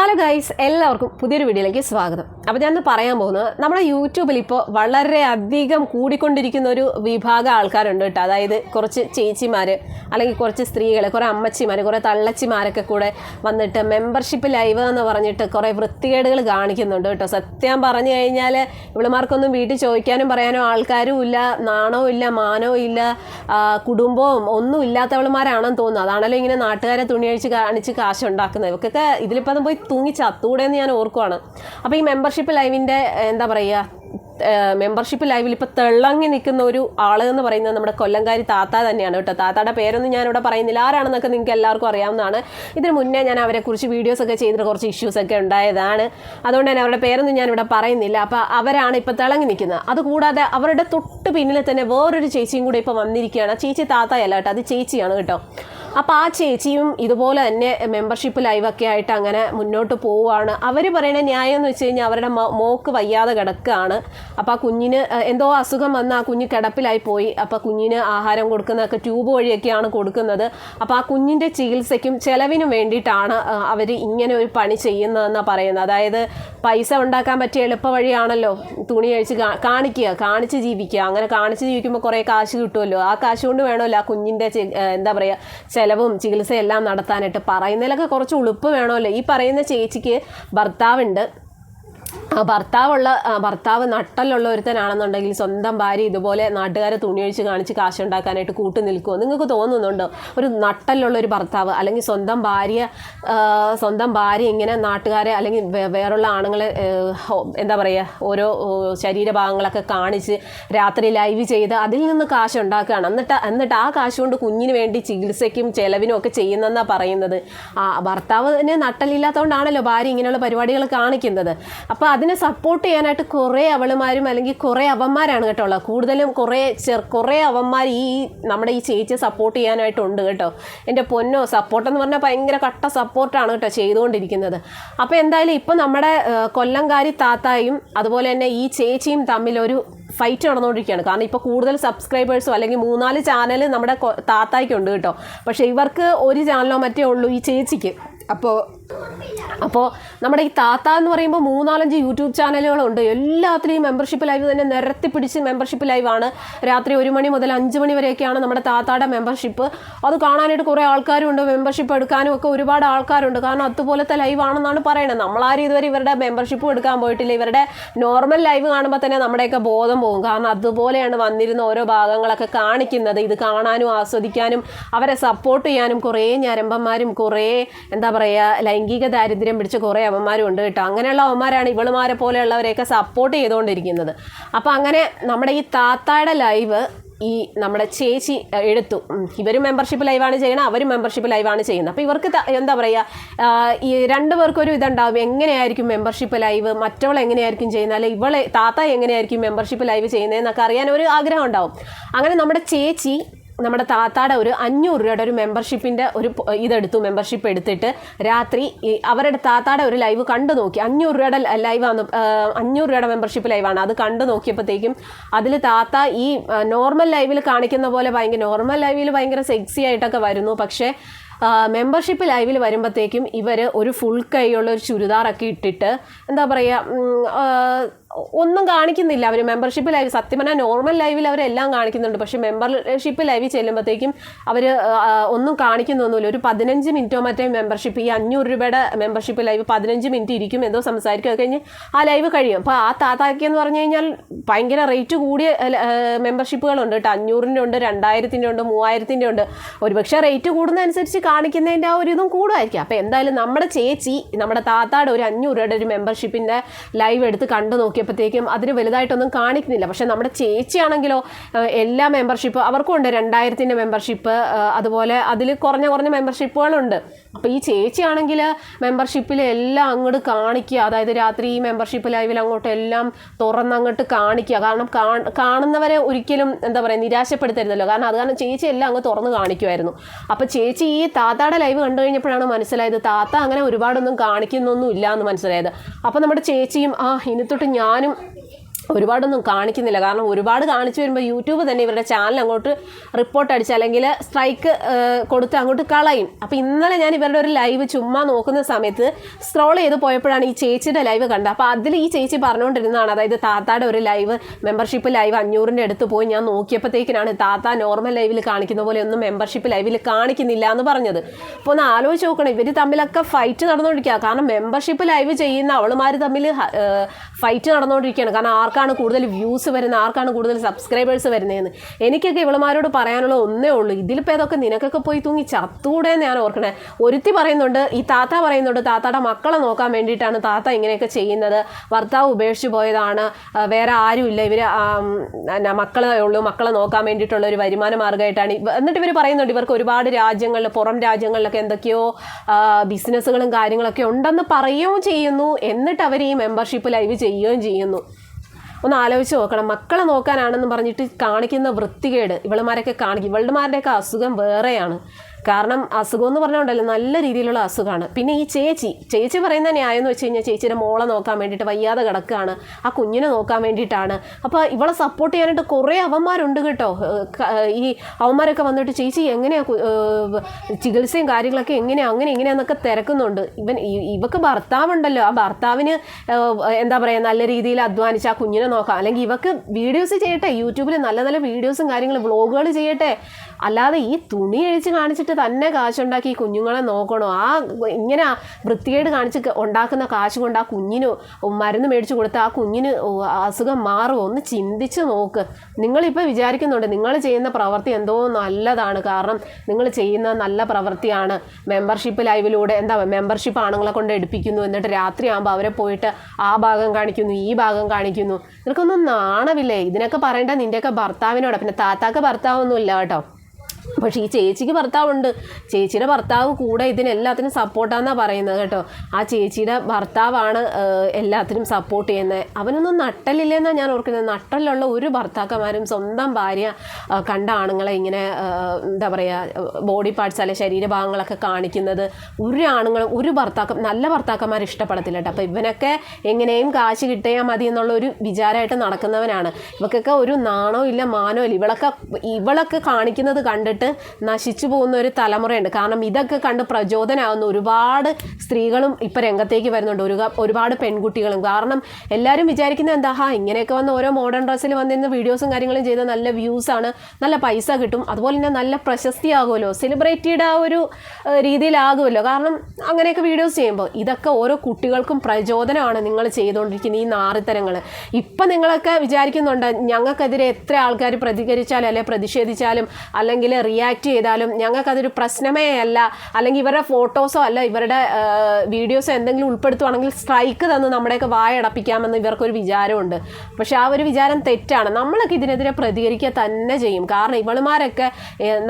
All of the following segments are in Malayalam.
ഹലോ ഗൈസ് എല്ലാവർക്കും പുതിയൊരു വീഡിയോയിലേക്ക് സ്വാഗതം. അപ്പോൾ ഞാൻ പറയാൻ പോകുന്നത് നമ്മുടെ യൂട്യൂബിൽ ഇപ്പോൾ വളരെ അധികം കൂടിക്കൊണ്ടിരിക്കുന്ന ഒരു വിഭാഗം ആൾക്കാരുണ്ട് കേട്ടോ. അതായത് കുറച്ച് ചേച്ചിമാർ അല്ലെങ്കിൽ കുറച്ച് സ്ത്രീകൾ കുറേ അമ്മച്ചിമാർ കുറേ തള്ളച്ചിമാരൊക്കെ കൂടെ വന്നിട്ട് മെമ്പർഷിപ്പ് ലൈവ് എന്ന് പറഞ്ഞിട്ട് കുറേ വൃത്തികേടുകൾ കാണിക്കുന്നുണ്ട് കേട്ടോ. സത്യം പറഞ്ഞു കഴിഞ്ഞാൽ ഇവളുമാർക്കൊന്നും വീട്ടിൽ ചോദിക്കാനും പറയാനോ ആൾക്കാരും ഇല്ല നാണവും ഇല്ല മാനവും ഇല്ല കുടുംബവും ഒന്നും ഇല്ലാത്തവളുമാരാണെന്ന് തോന്നുന്നു. അതാണല്ലോ ഇങ്ങനെ നാട്ടുകാരെ തുണിയഴിച്ച് കാണിച്ച് കാശുണ്ടാക്കുന്നത് ഇവർക്കൊക്കെ ഇതിലിപ്പോൾ അതും പോയി തൂങ്ങി ചത്തൂടെ എന്ന് ഞാൻ ഓർക്കുവാണ്. അപ്പോൾ ഈ മെമ്പർഷിപ്പ് ലൈവിന്റെ എന്താ പറയുക മെമ്പർഷിപ്പ് ലൈവിൽ ഇപ്പോൾ തിളങ്ങി നിൽക്കുന്ന ഒരു ആൾ എന്ന് പറയുന്നത് നമ്മുടെ കൊല്ലംകാരി താത്ത തന്നെയാണ് കേട്ടോ. താത്തയുടെ പേരൊന്നും ഞാനിവിടെ പറയുന്നില്ല. ആരാണെന്നൊക്കെ നിങ്ങൾക്ക് എല്ലാവർക്കും അറിയാവുന്നതാണ്. ഇതിന് മുന്നേ ഞാൻ അവരെക്കുറിച്ച് വീഡിയോസ് ഒക്കെ ചെയ്തിട്ട് കുറച്ച് ഇഷ്യൂസ് ഒക്കെ ഉണ്ടായതാണ്. അതുകൊണ്ട് തന്നെ അവരുടെ പേരൊന്നും ഞാനിവിടെ പറയുന്നില്ല. അപ്പോൾ അവരാണ് ഇപ്പോൾ തിളങ്ങി നിൽക്കുന്നത്. അതുകൂടാതെ അവരുടെ തൊട്ട് പിന്നിൽ തന്നെ വേറൊരു ചേച്ചിയും കൂടെ ഇപ്പോൾ വന്നിരിക്കുകയാണ്. ചേച്ചി താത്തയല്ല കേട്ടോ. അത് ചേച്ചിയാണ് കേട്ടോ. അപ്പോൾ ആ ചേച്ചിയും ഇതുപോലെ തന്നെ മെമ്പർഷിപ്പ് ലൈവൊക്കെ ആയിട്ട് അങ്ങനെ മുന്നോട്ട് പോവുകയാണ്. അവർ പറയുന്ന ന്യായം എന്ന് വെച്ച് കഴിഞ്ഞാൽ അവരുടെ മോക്ക് വയ്യാതെ കിടക്കുകയാണ്. അപ്പോൾ ആ കുഞ്ഞിന് എന്തോ അസുഖം വന്ന് ആ കുഞ്ഞ് കിടപ്പിലായി പോയി. അപ്പോൾ കുഞ്ഞിന് ആഹാരം കൊടുക്കുന്നതൊക്കെ ട്യൂബ് വഴിയൊക്കെയാണ് കൊടുക്കുന്നത്. അപ്പോൾ ആ കുഞ്ഞിന്റെ ചികിത്സയ്ക്കും ചെലവിനും വേണ്ടിയിട്ടാണ് അവർ ഇങ്ങനെ ഒരു പണി ചെയ്യുന്നതെന്നാണ് പറയുന്നത്. അതായത് പൈസ ഉണ്ടാക്കാൻ പറ്റിയ എളുപ്പ വഴിയാണല്ലോ തുണി അഴിച്ച് കാണിക്കുക കാണിച്ച് ജീവിക്കുക. അങ്ങനെ കാണിച്ച് ജീവിക്കുമ്പോൾ കുറേ കാശ് കിട്ടുമല്ലോ. ആ കാശ് കൊണ്ട് വേണമല്ലോ ആ കുഞ്ഞിന്റെ എന്താ പറയുക ചെലവും ചികിത്സയെല്ലാം നടത്താനായിട്ട് പറയുന്നതിലൊക്കെ കുറച്ച് ഉളുപ്പ് വേണമല്ലോ. ഈ പറയുന്ന ചേച്ചിക്ക് ഭർത്താവുണ്ട്. ആ ഭർത്താവുള്ള ഭർത്താവ് നട്ടലുള്ള ഒരുത്തനാണെന്നുണ്ടെങ്കിൽ സ്വന്തം ഭാര്യ ഇതുപോലെ നാട്ടുകാരെ തുണിയൊഴിച്ച് കാണിച്ച് കാശുണ്ടാക്കാനായിട്ട് കൂട്ടു നിൽക്കുമോ നിങ്ങൾക്ക് തോന്നുന്നുണ്ടോ? ഒരു നട്ടലുള്ള ഒരു ഭർത്താവ് അല്ലെങ്കിൽ സ്വന്തം ഭാര്യ സ്വന്തം ഭാര്യ ഇങ്ങനെ നാട്ടുകാരെ അല്ലെങ്കിൽ വേറുള്ള ആണുങ്ങളെ എന്താ പറയുക ഓരോ ശരീരഭാഗങ്ങളൊക്കെ കാണിച്ച് രാത്രി ലൈവ് ചെയ്ത് അതിൽ നിന്ന് കാശ് ഉണ്ടാക്കുകയാണ് എന്നിട്ട് എന്നിട്ട് ആ കാശ് കൊണ്ട് കുഞ്ഞിന് വേണ്ടി ചികിത്സയ്ക്കും ചെലവിനും ഒക്കെ ചെയ്യുന്നെന്നാണ് പറയുന്നത്. ആ ഭർത്താവിന് നട്ടലില്ലാത്തതുകൊണ്ടാണല്ലോ ഭാര്യ ഇങ്ങനെയുള്ള പരിപാടികൾ കാണിക്കുന്നത്. അപ്പോൾ അതിനെ സപ്പോർട്ട് ചെയ്യാനായിട്ട് കുറേ അവളുമാരും അല്ലെങ്കിൽ കുറേ അവന്മാരാണ് കേട്ടോ ഉള്ളത്. കൂടുതലും കുറേ ചെറു കുറേ അവന്മാർ ഈ നമ്മുടെ ഈ ചേച്ചിയെ സപ്പോർട്ട് ചെയ്യാനായിട്ടുണ്ട് കേട്ടോ. എന്റെ പൊന്നോ സപ്പോർട്ട് എന്ന് പറഞ്ഞാൽ ഭയങ്കര കട്ട സപ്പോർട്ടാണ് കേട്ടോ ചെയ്തുകൊണ്ടിരിക്കുന്നത്. അപ്പോൾ എന്തായാലും ഇപ്പം നമ്മുടെ കൊല്ലംകാരി താത്തായും അതുപോലെ തന്നെ ഈ ചേച്ചിയും തമ്മിലൊരു ഫൈറ്റ് നടന്നുകൊണ്ടിരിക്കുകയാണ്. കാരണം ഇപ്പോൾ കൂടുതൽ സബ്സ്ക്രൈബേഴ്സോ അല്ലെങ്കിൽ മൂന്നാൽ ചാനൽ നമ്മുടെ താത്തായ്ക്കുണ്ട് കേട്ടോ. പക്ഷേ ഇവർക്ക് ഒരു ചാനലോ മറ്റേ ഉള്ളൂ ഈ ചേച്ചിക്ക്. അപ്പോൾ അപ്പോൾ നമ്മുടെ ഈ താത്ത എന്ന് പറയുമ്പോൾ മൂന്നാലഞ്ച് യൂട്യൂബ് ചാനലുകളുണ്ട്. എല്ലാത്തിനെയും മെമ്പർഷിപ്പ് ലൈവ് തന്നെ നിരത്തി പിടിച്ച് മെമ്പർഷിപ്പ് ലൈവാണ് രാത്രി ഒരു മണി മുതൽ അഞ്ച് മണി വരെയൊക്കെയാണ് നമ്മുടെ താത്തായുടെ മെമ്പർഷിപ്പ് അത് കാണാനായിട്ട് കുറേ ആൾക്കാരുണ്ട്. മെമ്പർഷിപ്പ് എടുക്കാനും ഒക്കെ ഒരുപാട് ആൾക്കാരുണ്ട്. കാരണം അതുപോലത്തെ ലൈവാണെന്നാണ് പറയുന്നത് നമ്മളാരും ഇതുവരെ ഇവരുടെ മെമ്പർഷിപ്പ് എടുക്കാൻ പോയിട്ടില്ല. ഇവരുടെ നോർമൽ ലൈവ് കാണുമ്പോൾ തന്നെ നമ്മുടെയൊക്കെ ബോധം പോകും. കാരണം അതുപോലെയാണ് വന്നിരുന്ന ഓരോ ഭാഗങ്ങളൊക്കെ കാണിക്കുന്നത്. ഇത് കാണാനും ആസ്വദിക്കാനും അവരെ സപ്പോർട്ട് ചെയ്യാനും കുറേ ഞരമ്പന്മാരും കുറേ എന്താ ലൈംഗിക ദാരിദ്ര്യം പിടിച്ച കുറേ അവന്മാരും ഉണ്ട് കേട്ടോ. അങ്ങനെയുള്ള അവന്മാരാണ് ഇവളുമാരെ പോലെയുള്ളവരെയൊക്കെ സപ്പോർട്ട് ചെയ്തുകൊണ്ടിരിക്കുന്നത്. അപ്പോൾ അങ്ങനെ നമ്മുടെ ഈ താത്തായുടെ ലൈവ് ഈ നമ്മുടെ ചേച്ചി എടുത്തു. ഇവരും മെമ്പർഷിപ്പ് ലൈവാണ് ചെയ്യണം അവരും മെമ്പർഷിപ്പ് ലൈവാണ് ചെയ്യുന്നത്. അപ്പോൾ ഇവർക്ക് എന്താ പറയുക ഈ രണ്ടു പേർക്കൊരു ഇതുണ്ടാവും. എങ്ങനെയായിരിക്കും മെമ്പർഷിപ്പ് ലൈവ് മറ്റവൾ എങ്ങനെയായിരിക്കും ചെയ്യുന്നത്? അല്ലെങ്കിൽ ഇവളെ താത്ത എങ്ങനെയായിരിക്കും മെമ്പർഷിപ്പ് ലൈവ് ചെയ്യുന്നതെന്നൊക്കെ അറിയാൻ ഒരു ആഗ്രഹം ഉണ്ടാവും. അങ്ങനെ നമ്മുടെ ചേച്ചി നമ്മുടെ താത്താടെ ഒരു അഞ്ഞൂറ് രൂപയുടെ ഒരു മെമ്പർഷിപ്പിന്റെ ഒരു ഇതെടുത്തു മെമ്പർഷിപ്പ് എടുത്തിട്ട് രാത്രി അവരുടെ താത്താടെ ഒരു ലൈവ് കണ്ടു നോക്കി. അഞ്ഞൂറ് രൂപയുടെ ലൈവാണ് അഞ്ഞൂറ് രൂപയുടെ മെമ്പർഷിപ്പ് ലൈവാണ് അത് കണ്ടു നോക്കിയപ്പോഴത്തേക്കും അതിൽ താത്ത ഈ നോർമൽ ലൈവിൽ കാണിക്കുന്ന പോലെ ഭയങ്കര നോർമൽ ലൈവിൽ ഭയങ്കര സെക്സി ആയിട്ടൊക്കെ വരുന്നു. പക്ഷേ മെമ്പർഷിപ്പ് ലൈവിൽ വരുമ്പോഴത്തേക്കും ഇവർ ഒരു ഫുൾ കൈയുള്ള ഒരു ചുരിദാറൊക്കെ ഇട്ടിട്ട് എന്താ പറയുക ഒന്നും കാണിക്കുന്നില്ല. അവർ മെമ്പർഷിപ്പ് ലൈവ് സത്യം പറഞ്ഞാൽ നോർമൽ ലൈവിൽ അവരെല്ലാം കാണിക്കുന്നുണ്ട്. പക്ഷേ മെമ്പർഷിപ്പ് ലൈവിൽ ചെല്ലുമ്പോഴത്തേക്കും അവർ ഒന്നും കാണിക്കുന്നൊന്നുമില്ല ഒരു പതിനഞ്ച് മിനിറ്റോ മറ്റേ മെമ്പർഷിപ്പ് ഈ അഞ്ഞൂറ് രൂപയുടെ മെമ്പർഷിപ്പ് ലൈവ് പതിനഞ്ച് മിനിറ്റ് ഇരിക്കും എന്തോ സംസാരിക്കും. അത് കഴിഞ്ഞ് ആ ലൈവ് കഴിയും. അപ്പോൾ ആ താത്താക്കി എന്ന് പറഞ്ഞു കഴിഞ്ഞാൽ ഭയങ്കര റേറ്റ് കൂടിയ മെമ്പർഷിപ്പുകളുണ്ട് കേട്ടോ. അഞ്ഞൂറിന്റെ ഉണ്ട് രണ്ടായിരത്തിന്റെ ഉണ്ട് മൂവായിരത്തിന്റെ ഉണ്ട്. ഒരുപക്ഷെ റേറ്റ് കൂടുന്നതനുസരിച്ച് കാണിക്കുന്നതിന്റെ ആ ഒരു ഇതും കൂടുമായിരിക്കും. അപ്പോൾ എന്തായാലും നമ്മുടെ ചേച്ചി നമ്മുടെ താത്താടെ ഒരു അഞ്ഞൂറ് രൂപയുടെ ഒരു മെമ്പർഷിപ്പിന്റെ ലൈവ് എടുത്ത് കണ്ടു നോക്കിയപ്പോഴത്തേക്കും അതിന് വലുതായിട്ടൊന്നും കാണിക്കുന്നില്ല. പക്ഷേ നമ്മുടെ ചേച്ചിയാണെങ്കിലോ എല്ലാ മെമ്പർഷിപ്പ് അവർക്കും ഉണ്ട് രണ്ടായിരത്തിന്റെ മെമ്പർഷിപ്പ് അതുപോലെ അതിൽ കുറഞ്ഞ കുറഞ്ഞ മെമ്പർഷിപ്പുകളുണ്ട് അപ്പോൾ ഈ ചേച്ചിയാണെങ്കിൽ മെമ്പർഷിപ്പിൽ എല്ലാം അങ്ങോട്ട് കാണിക്കുക അതായത് രാത്രി ഈ മെമ്പർഷിപ്പ് ലൈവിൽ അങ്ങോട്ട് എല്ലാം തുറന്ന് അങ്ങോട്ട് കാണിക്കുക കാരണം കാണുന്നവരെ ഒരിക്കലും എന്താ പറയുക നിരാശപ്പെടുത്തരുതല്ലോ. കാരണം അത് കാരണം ചേച്ചി എല്ലാം അങ്ങ് തുറന്ന് കാണിക്കുമായിരുന്നു അപ്പോൾ ചേച്ചി ഈ താത്താടെ ലൈവ് കണ്ടു കഴിഞ്ഞപ്പോഴാണ് മനസ്സിലായത് താത്ത അങ്ങനെ ഒരുപാടൊന്നും കാണിക്കുന്നൊന്നും ഇല്ല എന്ന് മനസ്സിലായത്. അപ്പോൾ നമ്മുടെ ചേച്ചിയും ആ ഇനി തൊട്ട് ഞാനും ഒരുപാടൊന്നും കാണിക്കുന്നില്ല. കാരണം ഒരുപാട് കാണിച്ചു വരുമ്പോൾ യൂട്യൂബ് തന്നെ ഇവരുടെ ചാനൽ അങ്ങോട്ട് റിപ്പോർട്ട് അടിച്ച് അല്ലെങ്കിൽ സ്ട്രൈക്ക് കൊടുത്ത് അങ്ങോട്ട് കളയും. അപ്പോൾ ഇന്നലെ ഞാൻ ഇവരുടെ ഒരു ലൈവ് ചുമ്മാ നോക്കുന്ന സമയത്ത് സ്ക്രോൾ ചെയ്ത് പോയപ്പോഴാണ് ഈ ചേച്ചിയുടെ ലൈവ് കണ്ടത്. അപ്പോൾ അതിൽ ഈ ചേച്ചി പറഞ്ഞുകൊണ്ടിരുന്നതാണ് അതായത് താത്തായുടെ ഒരു ലൈവ് മെമ്പർഷിപ്പ് ലൈവ് അഞ്ഞൂറിന്റെ അടുത്ത് പോയി ഞാൻ നോക്കിയപ്പോഴത്തേക്കിനാണ് താത്ത നോർമൽ ലൈവിൽ കാണിക്കുന്ന പോലെ ഒന്നും മെമ്പർഷിപ്പ് ലൈവിൽ കാണിക്കുന്നില്ല എന്ന് പറഞ്ഞത്. അപ്പോൾ ഒന്ന് ആലോചിച്ച് നോക്കണം ഇവർ തമ്മിലൊക്കെ ഫൈറ്റ് നടന്നുകൊണ്ടിരിക്കുക കാരണം മെമ്പർഷിപ്പ് ലൈവ് ചെയ്യുന്ന അവളുമാർ തമ്മിൽ ഫൈറ്റ് നടന്നുകൊണ്ടിരിക്കുകയാണ് കാരണം ആർക്കാണ് കൂടുതൽ വ്യൂസ് വരുന്നത്? ആർക്കാണ് കൂടുതൽ സബ്സ്ക്രൈബേഴ്സ് വരുന്നതെന്ന്? എനിക്കൊക്കെ ഇവളുമാരോട് പറയാനുള്ള ഒന്നേ ഉള്ളൂ. ഇതിലിപ്പോൾ ഏതൊക്കെ നിനക്കൊക്കെ പോയി തൂങ്ങി ചത്തൂടെ ഞാൻ ഓർക്കണേ. ഒരുത്തി പറയുന്നുണ്ട് ഈ താത്ത പറയുന്നുണ്ട് താത്തയുടെ മക്കളെ നോക്കാൻ വേണ്ടിയിട്ടാണ് താത്ത ഇങ്ങനെയൊക്കെ ചെയ്യുന്നത്. ഭർത്താവ് ഉപേക്ഷിച്ച് പോയതാണ്. വേറെ ആരുമില്ല. ഇവർ മക്കളെ ഉള്ളൂ. മക്കളെ നോക്കാൻ വേണ്ടിയിട്ടുള്ള ഒരു വരുമാന മാർഗമായിട്ടാണ് എന്നിട്ട് ഇവർ പറയുന്നുണ്ട് ഇവർക്ക് ഒരുപാട് രാജ്യങ്ങളിൽ പുറം രാജ്യങ്ങളിലൊക്കെ എന്തൊക്കെയോ ബിസിനസ്സുകളും കാര്യങ്ങളൊക്കെ ഉണ്ടെന്ന് പറയുകയും ചെയ്യുന്നു. എന്നിട്ട് അവർ ഈ മെമ്പർഷിപ്പ് ലൈവ് ചെയ്യുകയും ചെയ്യുന്നു. ഒന്ന് ആലോചിച്ച് നോക്കണം. മക്കളെ നോക്കാനാണെന്ന് പറഞ്ഞിട്ട് കാണിക്കുന്ന വൃത്തികേട് ഇവളുമാരൊക്കെ കാണിക്കും. ഇവളുമാരുടെയൊക്കെ അസുഖം വേറെയാണ്. കാരണം അസുഖം എന്ന് പറഞ്ഞുകൊണ്ടല്ലോ നല്ല രീതിയിലുള്ള അസുഖമാണ് പിന്നെ ഈ ചേച്ചി ചേച്ചി പറയുന്ന ന്യായം എന്ന് വെച്ച് കഴിഞ്ഞാൽ ചേച്ചിയുടെ മോളെ നോക്കാൻ വേണ്ടിയിട്ട് വയ്യാതെ കിടക്കുകയാണ് ആ കുഞ്ഞിനെ നോക്കാൻ വേണ്ടിയിട്ടാണ്. അപ്പോൾ ഇവളെ സപ്പോർട്ട് ചെയ്യാനായിട്ട് കുറേ അവന്മാരുണ്ട് കേട്ടോ. ഈ അവന്മാരൊക്കെ വന്നിട്ട് ചേച്ചി എങ്ങനെയാ കു- ചികിത്സയും കാര്യങ്ങളൊക്കെ എങ്ങനെയാണ് അങ്ങനെ ഇങ്ങനെയാന്നൊക്കെ തിരക്കുന്നുണ്ട്. ഇവൻ ഇവക്ക് ഭർത്താവുണ്ടല്ലോ. ആ ഭർത്താവിന് എന്താ പറയുക നല്ല രീതിയിൽ അധ്വാനിച്ച് ആ കുഞ്ഞിനെ നോക്കാം. അല്ലെങ്കിൽ ഇവക്ക് വീഡിയോസ് ചെയ്യട്ടെ. യൂട്യൂബിൽ നല്ല നല്ല വീഡിയോസും കാര്യങ്ങളും വ്ളോഗുകൾ ചെയ്യട്ടെ. അല്ലാതെ ഈ തുണി അഴിച്ച് കാണിച്ചിട്ട് തന്നെ കാശുണ്ടാക്കി കുഞ്ഞുങ്ങളെ നോക്കണോ? ആ ഇങ്ങനെ വൃത്തികേട് കാണിച്ച് ഉണ്ടാക്കുന്ന കാശ് കൊണ്ട് ആ കുഞ്ഞിന് മരുന്ന് മേടിച്ച് കൊടുത്ത് ആ കുഞ്ഞിന് അസുഖം മാറുമോ ഒന്ന് ചിന്തിച്ച് നോക്ക്. നിങ്ങളിപ്പോൾ വിചാരിക്കുന്നുണ്ട് നിങ്ങൾ ചെയ്യുന്ന പ്രവൃത്തി എന്തോ നല്ലതാണ്. കാരണം നിങ്ങൾ ചെയ്യുന്ന നല്ല പ്രവൃത്തിയാണ്. മെമ്പർഷിപ്പ് ലൈവിലൂടെ എന്താ മെമ്പർഷിപ്പ് ആണുങ്ങളെ കൊണ്ട് എടുപ്പിക്കുന്നു. എന്നിട്ട് രാത്രിയാകുമ്പോൾ അവരെ പോയിട്ട് ആ ഭാഗം കാണിക്കുന്നു ഈ ഭാഗം കാണിക്കുന്നു. നിനക്കൊന്നും നാണവില്ലേ ഇതിനൊക്കെ പറയേണ്ട നിന്റെയൊക്കെ ഭർത്താവിനോട്. പിന്നെ താത്താക്ക് ഭർത്താവൊന്നുമില്ല കേട്ടോ. പക്ഷേ ഈ ചേച്ചിക്ക് ഭർത്താവുണ്ട്. ചേച്ചിയുടെ ഭർത്താവ് കൂടെ ഇതിനെല്ലാത്തിനും സപ്പോർട്ടാന്നാണ് പറയുന്നത് കേട്ടോ. ആ ചേച്ചിയുടെ ഭർത്താവാണ് എല്ലാത്തിനും സപ്പോർട്ട് ചെയ്യുന്നത് അവനൊന്നും നട്ടലില്ലെന്നാണ് ഞാൻ ഓർക്കുന്നത്. നട്ടലിലുള്ള ഒരു ഭർത്താക്കന്മാരും സ്വന്തം ഭാര്യ കണ്ട ആണുങ്ങളെ ഇങ്ങനെ എന്താ പറയുക ബോഡി പാർട്സ് അല്ലെ ശരീരഭാഗങ്ങളൊക്കെ കാണിക്കുന്നത്. ഒരു ആണുങ്ങളും ഒരു ഭർത്താക്ക നല്ല ഭർത്താക്കന്മാർ ഇഷ്ടപ്പെടത്തില്ല കേട്ടോ. അപ്പോൾ ഇവനൊക്കെ എങ്ങനെയും കാശ് കിട്ടിയാൽ മതി എന്നുള്ള ഒരു വിചാരമായിട്ട് നടക്കുന്നവനാണ്. ഇവക്കൊക്കെ ഒരു നാണോ ഇല്ല മാനോ ഇല്ല. ഇവളൊക്കെ ഇവളൊക്കെ കാണിക്കുന്നത് കണ്ടിട്ട് നശിച്ചു പോകുന്ന ഒരു തലമുറയുണ്ട്. കാരണം ഇതൊക്കെ കണ്ട് പ്രചോദനമാകുന്ന ഒരുപാട് സ്ത്രീകളും ഇപ്പം രംഗത്തേക്ക് വരുന്നുണ്ട്. ഒരു ഒരുപാട് പെൺകുട്ടികളും. കാരണം എല്ലാവരും വിചാരിക്കുന്നത് എന്താ? ഹാ ഇങ്ങനെയൊക്കെ വന്ന് ഓരോ മോഡേൺ ഡ്രസ്സിൽ വന്നിരുന്ന വീഡിയോസും കാര്യങ്ങളും ചെയ്ത നല്ല വ്യൂസ് ആണ്. നല്ല പൈസ കിട്ടും. അതുപോലെ തന്നെ നല്ല പ്രശസ്തി ആകുമല്ലോ സെലിബ്രിറ്റിയുടെ ആ ഒരു രീതിയിലാകുമല്ലോ. കാരണം അങ്ങനെയൊക്കെ വീഡിയോസ് ചെയ്യുമ്പോൾ ഇതൊക്കെ ഓരോ കുട്ടികൾക്കും പ്രചോദനമാണ് നിങ്ങൾ ചെയ്തുകൊണ്ടിരിക്കുന്ന ഈ നാറിത്തരങ്ങൾ ഇപ്പം നിങ്ങളൊക്കെ വിചാരിക്കുന്നുണ്ട് ഞങ്ങൾക്കെതിരെ എത്ര ആൾക്കാർ പ്രതികരിച്ചാലും അല്ലെ പ്രതിഷേധിച്ചാലും അല്ലെങ്കിൽ റിയാക്ട് ചെയ്താലും ഞങ്ങൾക്കതൊരു പ്രശ്നമേ അല്ല. അല്ലെങ്കിൽ ഇവരുടെ ഫോട്ടോസോ അല്ല ഇവരുടെ വീഡിയോസോ എന്തെങ്കിലും ഉൾപ്പെടുത്തുവാണെങ്കിൽ സ്ട്രൈക്ക് തന്ന് നമ്മുടെയൊക്കെ വായടപ്പിക്കാമെന്ന് ഇവർക്കൊരു വിചാരമുണ്ട്. പക്ഷെ ആ ഒരു വിചാരം തെറ്റാണ്. നമ്മളൊക്കെ ഇതിനെതിരെ പ്രതികരിക്കുക തന്നെ ചെയ്യും. കാരണം ഇവളുമാരൊക്കെ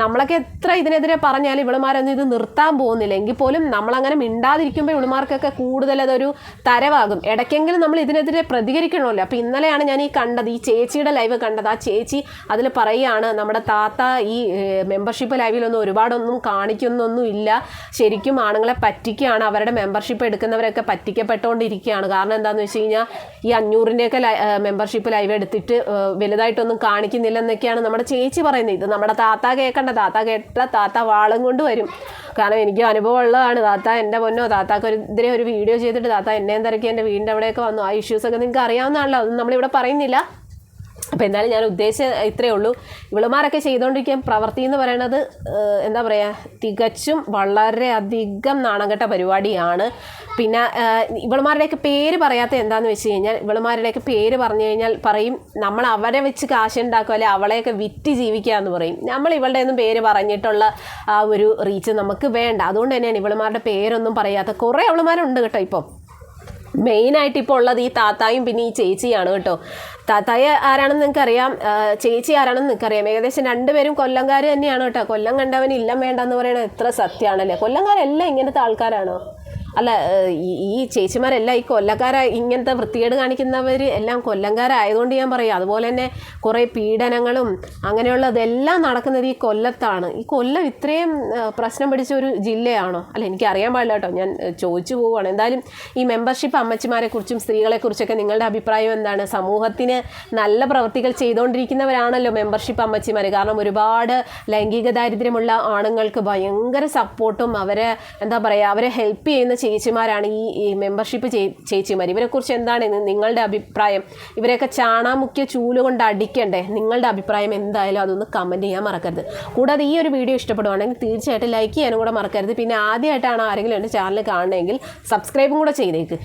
നമ്മളൊക്കെ എത്ര ഇതിനെതിരെ പറഞ്ഞാലും ഇവളുമാരൊന്നും ഇത് നിർത്താൻ പോകുന്നില്ല. എങ്കിൽ പോലും നമ്മളങ്ങനെ മിണ്ടാതിരിക്കുമ്പോൾ ഇവളുമാർക്കൊക്കെ കൂടുതൽ അതൊരു തരവാകും. ഇടയ്ക്കെങ്കിലും നമ്മൾ ഇതിനെതിരെ പ്രതികരിക്കണമല്ലോ. അപ്പോൾ ഇന്നലെയാണ് ഞാൻ ഈ കണ്ടത് ഈ ചേച്ചിയുടെ ലൈവ് കണ്ടത്. ആ ചേച്ചി അതിൽ പറയുകയാണ് നമ്മുടെ താത്ത ഈ മെമ്പർഷിപ്പ് ലൈവിലൊന്നും ഒരുപാടൊന്നും കാണിക്കുന്നൊന്നും ഇല്ല. ശരിക്കും ആണുങ്ങളെ പറ്റിക്കുകയാണ് അവരുടെ മെമ്പർഷിപ്പ് എടുക്കുന്നവരൊക്കെ പറ്റിക്കപ്പെട്ടുകൊണ്ടിരിക്കുകയാണ്. കാരണം എന്താണെന്ന് വെച്ച് കഴിഞ്ഞാൽ ഈ അഞ്ഞൂറിന്റെയൊക്കെ മെമ്പർഷിപ്പ് ലൈവ് എടുത്തിട്ട് വലുതായിട്ടൊന്നും കാണിക്കുന്നില്ലെന്നൊക്കെയാണ് നമ്മുടെ ചേച്ചി പറയുന്നത്. ഇത് നമ്മുടെ താത്ത കേൾക്കണ്ട താത്ത കേട്ട താത്ത വാളും കൊണ്ട് വരും. കാരണം എനിക്ക് അനുഭവം ഉള്ളതാണ്. താത്ത എന്റെ പൊന്നോ താത്താക്ക് ഒരു ഇതിരെ ഒരു വീഡിയോ ചെയ്തിട്ട് താത്ത എന്നെയും തിരക്കി എന്റെ വീടിന്റെ അവിടെയൊക്കെ വന്നു. ആ ഇഷ്യൂസൊക്കെ നിങ്ങൾക്ക് അറിയാവുന്നതാണല്ലോ. അതൊന്നും നമ്മളിവിടെ പറയുന്നില്ല. അപ്പോൾ എന്തായാലും ഞാൻ ഉദ്ദേശിച്ച ഇത്രയേ ഉള്ളൂ. ഇവളുമാരൊക്കെ ചെയ്തുകൊണ്ടിരിക്കുന്ന പ്രവൃത്തി എന്ന് പറയുന്നത് എന്താ പറയുക തികച്ചും വളരെയധികം നാണംകെട്ട പരിപാടിയാണ്. പിന്നെ ഇവളുമാരുടെയൊക്കെ പേര് പറയാത്ത എന്താണെന്ന് വെച്ച് കഴിഞ്ഞാൽ ഇവളുമാരുടെയൊക്കെ പേര് പറഞ്ഞു കഴിഞ്ഞാൽ പറയും നമ്മൾ അവരെ വെച്ച് കാശുണ്ടാക്കുക അല്ലെ അവളെയൊക്കെ വിറ്റ് ജീവിക്കുക എന്ന് പറയും. നമ്മൾ ഇവളുടെ ഒന്നും പേര് പറഞ്ഞിട്ടുള്ള ആ ഒരു റീച്ച് നമുക്ക് വേണ്ട. അതുകൊണ്ട് തന്നെയാണ് ഇവളുമാരുടെ പേരൊന്നും പറയാത്ത കുറേ അവളുമാരുണ്ട് കേട്ടോ ഇപ്പോൾ മെയിനായിട്ട് ഇപ്പോൾ ഉള്ളത് ഈ താത്തായും പിന്നെ ഈ ചേച്ചിയാണ് കേട്ടോ. താത്തായ ആരാണെന്ന് നിങ്ങൾക്കറിയാം? ചേച്ചി ആരാണെന്ന് നിങ്ങൾക്കറിയാം? ഏകദേശം രണ്ടുപേരും കൊല്ലംകാർ തന്നെയാണ് കേട്ടോ. കൊല്ലം കണ്ടവൻ ഇല്ലം വേണ്ട എന്ന് പറയുന്നത് എത്ര സത്യമാണല്ലേ? കൊല്ലംകാരെല്ലാം ഇങ്ങനത്തെ ആൾക്കാരാണോ? അല്ല ഈ ചേച്ചിമാരെല്ലാം ഈ കൊല്ലക്കാര ഇങ്ങനത്തെ വൃത്തികേട് കാണിക്കുന്നവർ എല്ലാം കൊല്ലംകാരായതുകൊണ്ട് ഞാൻ പറയും. അതുപോലെ തന്നെ കുറേ പീഡനങ്ങളും അങ്ങനെയുള്ളതെല്ലാം നടക്കുന്നത് ഈ കൊല്ലത്താണ്. ഈ കൊല്ലം ഇത്രയും പ്രശ്നം പിടിച്ച ഒരു ജില്ലയാണോ? അല്ല എനിക്ക് അറിയാൻ പാടില്ല കേട്ടോ. ഞാൻ ചോദിച്ചു പോവുകയാണ്. എന്തായാലും ഈ മെമ്പർഷിപ്പ് അമ്മച്ചിമാരെ കുറിച്ചും സ്ത്രീകളെ കുറിച്ചൊക്കെ നിങ്ങളുടെ അഭിപ്രായം എന്താണ്? സമൂഹത്തിന് നല്ല പ്രവൃത്തികൾ ചെയ്തുകൊണ്ടിരിക്കുന്നവരാണല്ലോ മെമ്പർഷിപ്പ് അമ്മച്ചിമാർ കാരണം ഒരുപാട് ലൈംഗിക ദാരിദ്ര്യമുള്ള ആണുങ്ങൾക്ക് ഭയങ്കര സപ്പോർട്ടും അവരെ എന്താ പറയുക അവരെ ഹെൽപ്പ് ചെയ്യുന്ന ചേച്ചിമാരാണ് ഈ ഈ മെമ്പർഷിപ്പ് ചേച്ചിമാർ. ഇവരെക്കുറിച്ച് എന്താണ് നിങ്ങളുടെ അഭിപ്രായം? ഇവരെയൊക്കെ ചാണാമുക്കിയ ചൂലുകൊണ്ട് അടിക്കണ്ടേ? നിങ്ങളുടെ അഭിപ്രായം എന്തായാലും അതൊന്ന് കമന്റ് ചെയ്യാൻ മറക്കരുത്. കൂടാതെ ഈ ഒരു വീഡിയോ ഇഷ്ടപ്പെടുവാണെങ്കിൽ തീർച്ചയായിട്ടും ലൈക്ക് ചെയ്യാനും കൂടെ മറക്കരുത്. പിന്നെ ആദ്യമായിട്ടാണ് ആരെങ്കിലും എന്റെ ചാനൽ കാണണമെങ്കിൽ സബ്സ്ക്രൈബും കൂടെ ചെയ്തേക്ക്.